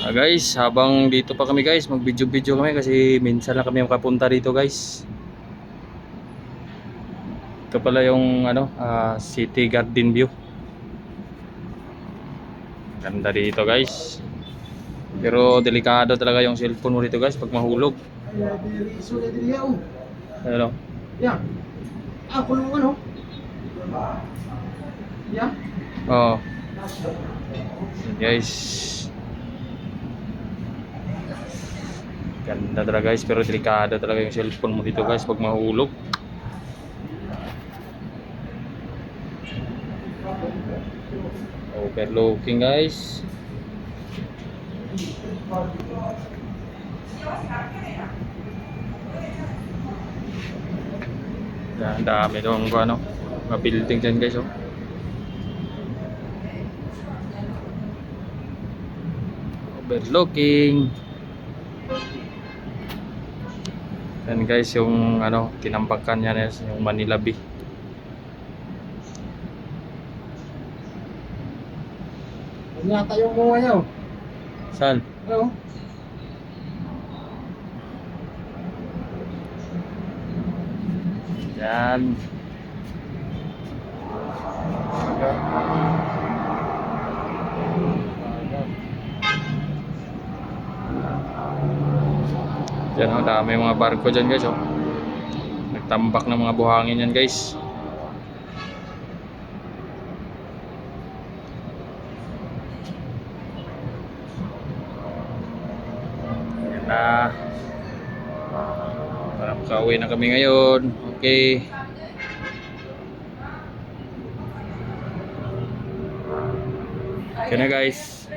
Ah, guys, habang dito pa kami guys, mag-video-video kami kasi minsan lang kami makapunta dito guys. Ito pala yung ano, ah, City Garden View. Ganda dito guys. Pero delikado talaga yung cellphone mo dito guys pag mahulog. Ano? Ya. Ah, kulong ano? Ya. Oh. Guys. Ganda talaga guys, pero delikado talaga yung cellphone mo dito guys pag mahulog. Overlooking guys. Ang dami doon ano, mga building dyan guys oh. Overlooking. Yan guys yung ano, tinampakan niya na yung Manila Bay. Nyata yung mga yaw. Saan? Ano? Yan. Yan oh, dami mga barko dyan guys oh. Nagtambak ng mga buhangin yan guys. Yan na. Para makauwi na kami ngayon. Okay. Okay na guys.